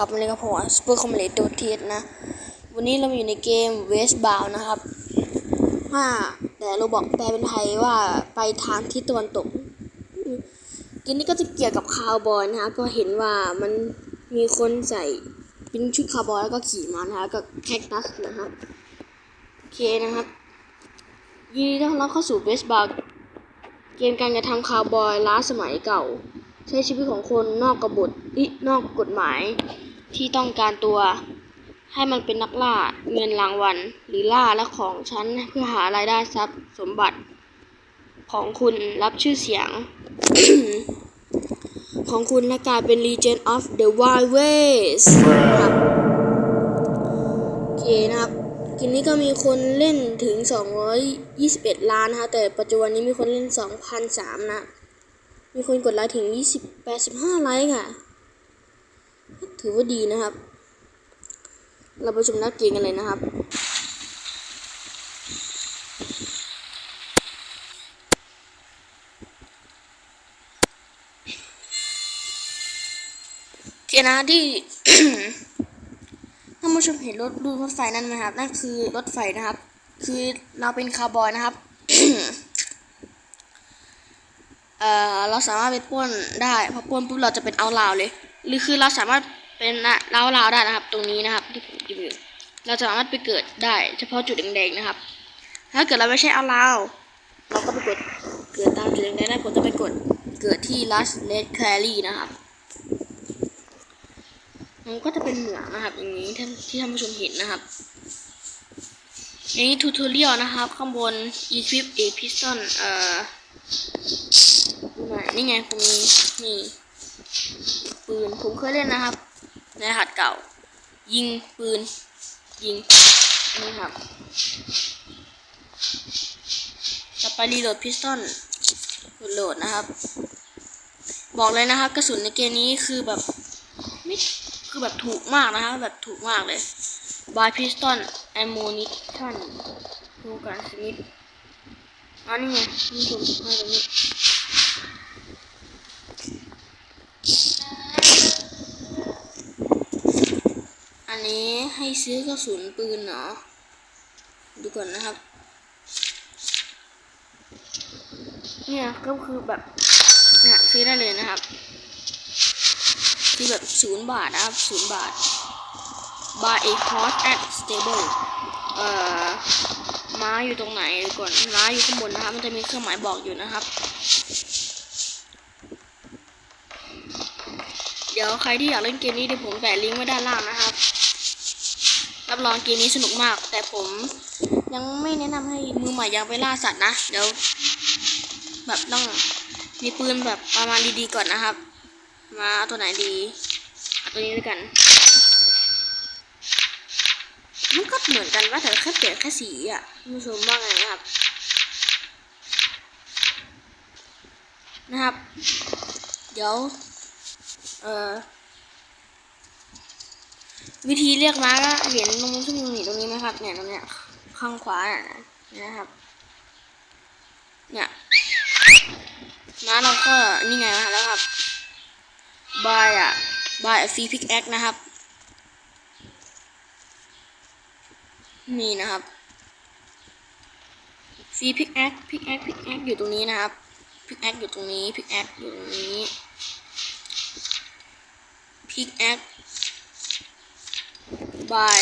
ครับวันนี้ก็ผมสเปอร์คอมเลตโดเทสนะ วันนี้เรามาอยู่ในเกมเวสบาวนะครับว่าแต่เราบอกแปลเป็นไทยว่าไปทางทิศตะวันตกเกมนี้ก็จะเกี่ยวกับคาวบอยนะครับก็เห็นว่ามันมีคนใส่เป็นชุดคาวบอยแล้วก็ขี่ม้านะครับกับแคคตัสนะครับโอเคนะครับ ยินดีต้อนรับเข้าสู่เวสบาวเกมการกระทำคาวบอยล้าสมัยเก่า ใช้ชีวิตของคนนอกกบฏอินอกกฎหมาย ที่ต้องการตัว ให้มันเป็นนักล่าเงินรางวัล หรือล่าและของฉันเพื่อหารายได้ทรัพย์สมบัติ ของคุณรับชื่อเสียง ของคุณและกลายเป็น Legend of the Wild West ครับโอเคนะครับกินนี้ก็มีคนเล่นถึง 221 ล้านนะคะแต่ปัจจุบันนี้มีคนเล่น 2,003นะ มีคนกดไลค์ถึง 20 85 ไลค์ค่ะ ถือว่าดีนะครับ เราไปชมนักเกมกันเลยนะครับเทียนะที่ท่านผู้ชมเห็นรถดูรถไฟนั่นไหมครับ นั่นคือรถไฟนะครับ คือเราเป็นคาวบอยนะครับเอ่อเราสามารถไปปล้นได้พอปล้นปุ๊บเราจะเป็นเอาลาวเลย หรือคือเราสามารถเป็นเล้าลาวได้นะครับ ตรงนี้นะครับที่ผมยิบอยู่เราสามารถไปเกิดได้ เฉพาะจุดแดงๆนะครับ ถ้าเกิดเราไม่ใช่เอาลาวเราก็ไปกดเกิดตามจุดแดงๆได้ผมจะไปกดเกิดที่ Last Red Quarry นะครับมันก็จะเป็นเหมืองนะครับ อย่างนี้ที่ที่ท่านผู้ชมเห็นนะครับอย่างนี้ทูทอเรียลนะครับ ข้างบน equip a piston เอ่อดูหน่อยนี่ไงผมมีนี่ ปืน ผมเคยเล่นนะครับ ในหัสเก่า ยิงปืน ยิงนี่ครับต่อไปรีโหลดพิสตอนโหลดนะครับ บอกเลยนะครับ กระสุนในเกมนี้คือแบบไม่คือแบบถูกมากนะครับ แบบถูกมากเลย by piston ammunition ดูกันสมิธอันนี้ไงนี่ผมให้ตรงนี้ นี้ให้ซื้อกระสุนปืนเนาะดูก่อนนะครับ เนี่ยก็คือแบบเนี่ยซื้อได้เลยนะครับคือแบบศูนย์บาทนะครับศูนย์บาท buy a horse at stable เอ่อม้าอยู่ตรงไหนดูก่อนม้าอยู่ข้างบนนะครับ มันจะมีเครื่องหมายบอกอยู่นะครับ เดี๋ยวใครที่อยากเล่นเกมนี้เดี๋ยวผมแปะลิงก์ไว้ด้านล่างนะครับ รับรองเกมนี้สนุกมาก แต่ผมยังไม่แนะนำให้มือใหม่ยังไปล่าสัตว์นะ เดี๋ยว แบบต้องมีปืนแบบประมาณดีๆก่อนนะครับ มาเอาตัวไหนดีเอาตัวนี้ด้วยกันมันก็เหมือนกันว่าแต่แค่เปลี่ยนแค่สีอะคุณผู้ชมว่าไงนะครับ นะครับ เดี๋ยว เออ วิธีเรียกม้าก็เห็นตรงนี้นที่มือหนีตรงนี้ไหมครับ เนี่ยตรงเนี้ยข้างขวาเนี่ยนะครับ เนี่ยม้าเราก็นี่ไงมาแล้วครับบายอะบายฟรีพิกแอคนะครับ นี่นะครับฟรีพิกแอคพิกแอคพิกแอคอยู่ตรงนี้นะครับพิกแอคอยู่ตรงนี้พิกแอคอยู่ตรงนี้พิกแอค บาย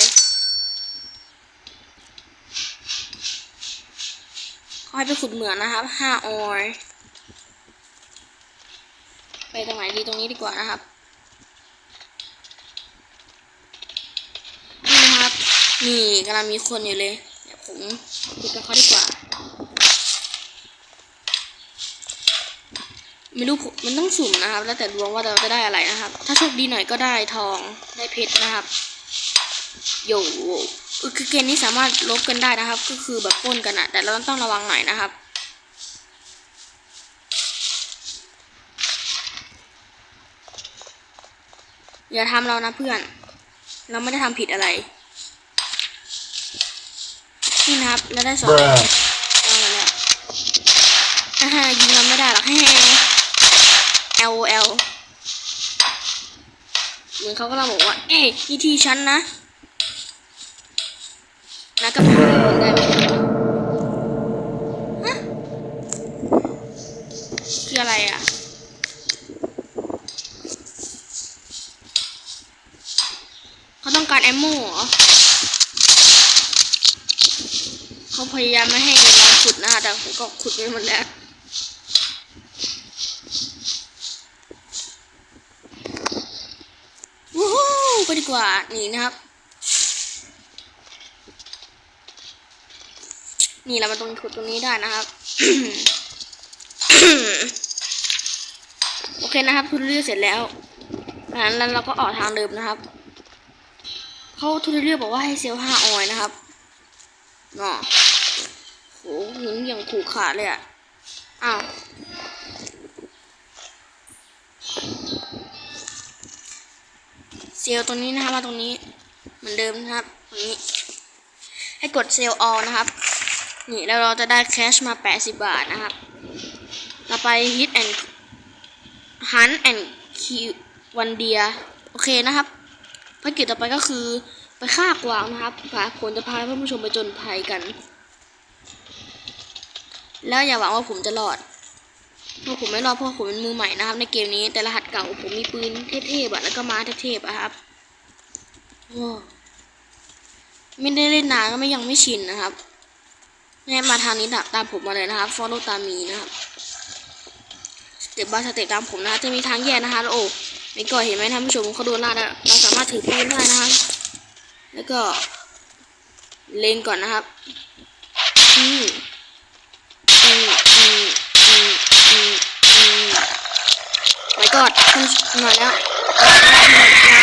ขอให้ไปขุดเหมืองนะครับห้าออยไปตรงไหนดีตรงนี้ดีกว่านะครับนี่นะครับนี่กำลังมีคนอยู่เลยเดี๋ยวผมคุยกับเขาดีกว่าไม่รู้มันต้องสุ่มนะครับ แล้วแต่ดวงว่าเราจะได้อะไรนะครับ ถ้าโชคดีหน่อยก็ได้ทองได้เพชรนะครับ โยเออคือเกมนี้สามารถลบกันได้นะครับ ก็คือแบบปล้นกันอะแต่เราต้องระวังหน่อยนะครับอย่าทำเรานะเพื่อน เราไม่ได้ทำผิดอะไรนี่นะครับแล้วได้สอง Bruh. เอามาแล้วอ่าฮะยิงเราไม่ได้หรอกแฮ่ L O L เหมือนเขากำลังบอกว่า เอ้ยนี่ที่ฉันนะ กับผมได้ไหมฮะคืออะไรอะ เขาต้องการแอมโม่เหรอ เขาพยายามไม่ให้เราขุดนะแต่ผมก็ขุดไปหมดแล้ววู้ฮู้ไปดีกว่า นี่นะครับ นี่เรามาตรงขุดตรงนี้ได้นะครับ โอเคนะครับทุเรียเสร็จแล้วจากนั้นแล้วเราก็ออกทางเดิมนะครับเขาทุเรียบอกว่าให้เซลห้าออยนะครับเนาะโหหินอย่างขู่ขาดเลยอะอ้าวเซลตรงนี้นะครับมาตรงนี้เหมือนเดิมนะครับตรงนี้ให้กดเซลออนะครับ นี่แล้วเราจะได้แคชมา 80 บาทนะครับ เราไป hit and hunt and kill วันเดีย โอเคนะครับภารกิจต่อไปก็คือไปฆ่ากวางนะครับฝากผลจะพาท่านผู้ชมไปจนภัยกัน แล้วอย่าหวังว่าผมจะรอดเพราะผมไม่รอดเพราะผมเป็นมือใหม่นะครับ ในเกมนี้แต่รหัสเก่าผมมีปืนเทพๆอะแล้วก็ม้าเทพๆอะครับไม่ได้เล่นนานก็ไม่ยังไม่ชินนะครับ ให้มาทางนี้ตามผมมาเลยนะครับ follow ตามมีนะครับสเต็ปบายสเต็ปตามผมนะจะมีทางแยกนะคะโอ้ไม่ก่อนเห็นไหมท่านผู้ชมเขาดูลาดอะเราสามารถถือปืนได้นะครับแล้วก็เล็งก่อนนะครับอืมอืมอืมอืมอืมอืมไว้กอดคุณหน่อยแล้ว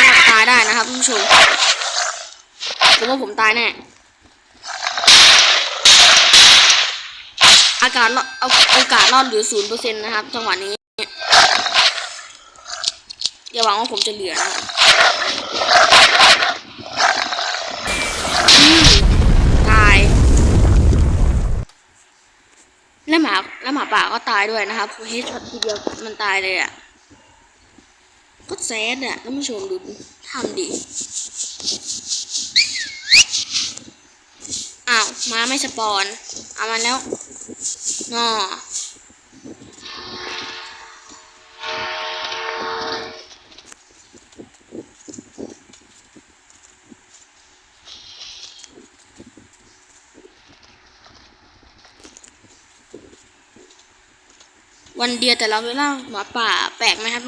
น้าตายได้นะครับท่านผู้ชมผมว่าผมตายแน่ อากาศรอเอาโอกาสรอดเหลือศูนย์เปอร์เซ็นต์นะครับจังหวะนี้ อย่าหวังว่าผมจะเหลือนะครับอืมตาย และหมาและหมาป่าก็ตายด้วยนะครับเฮดช็อตทีเดียวมันตายเลยอะก็แซดอะท่านผู้ชมดูทำดิอ้าวมาไม่สปอน เอามาแล้ว นอวันเดียวแต่เราเวลาหมาป่าแปลกไหมครับ